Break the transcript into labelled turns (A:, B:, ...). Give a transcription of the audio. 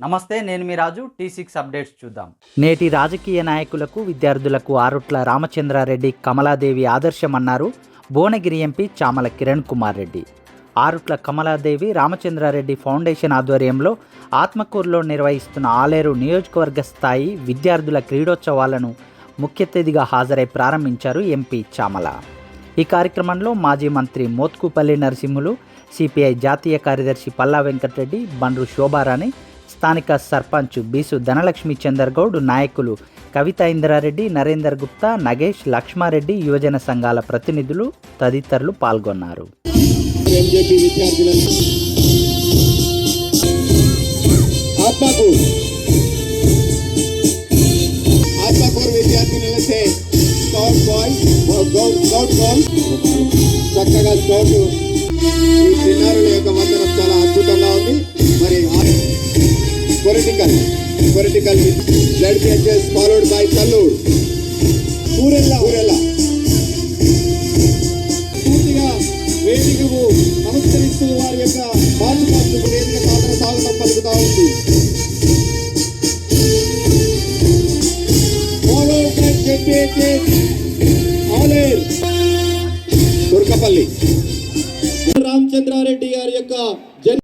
A: నమస్తే నేను మీ రాజు. టీ సిక్స్ అప్డేట్స్ చూద్దాం.
B: నేటి రాజకీయ నాయకులకు విద్యార్థులకు ఆరుట్ల రామచంద్రారెడ్డి కమలాదేవి ఆదర్శమన్నారు భువనగిరి ఎంపీ చామల కిరణ్ కుమార్ రెడ్డి. ఆరుట్ల కమలాదేవి రామచంద్రారెడ్డి ఫౌండేషన్ ఆధ్వర్యంలో ఆత్మకూరులో నిర్వహిస్తున్న ఆలేరు నియోజకవర్గ స్థాయి విద్యార్థుల క్రీడోత్సవాలను ముఖ్య అతిథిగా హాజరై ప్రారంభించారు ఎంపీ చామల. ఈ కార్యక్రమంలో మాజీ మంత్రి మోత్కుపల్లి నరసింహులు సిపిఐ జాతీయ కార్యదర్శి పల్లా వెంకటరెడ్డి బండ్రు శోభారాణి స్థానిక సర్పంచ్ బీసు ధనలక్ష్మి చందర్గౌడ్ నాయకులు కవిత ఇంద్రారెడ్డి నరేందర్ గుప్తా నగేష్ లక్ష్మారెడ్డి యువజన సంఘాల ప్రతినిధులు తదితరులు పాల్గొన్నారు.
C: చక్కగా స్కౌట్. ఈ చిన్నారుల యొక్క political political blood pressures followed by Talluru ఊరెల్లా ఊరెల్లా పూర్తిగా వేదికకు నమస్కరిస్తూ వారి యొక్క మార్పు మార్పుకు వేదిక సాధన సాగతం పలుకుతా ఉంది దుర్గపల్లి రామచంద్రారెడ్డి గారి యొక్క జన్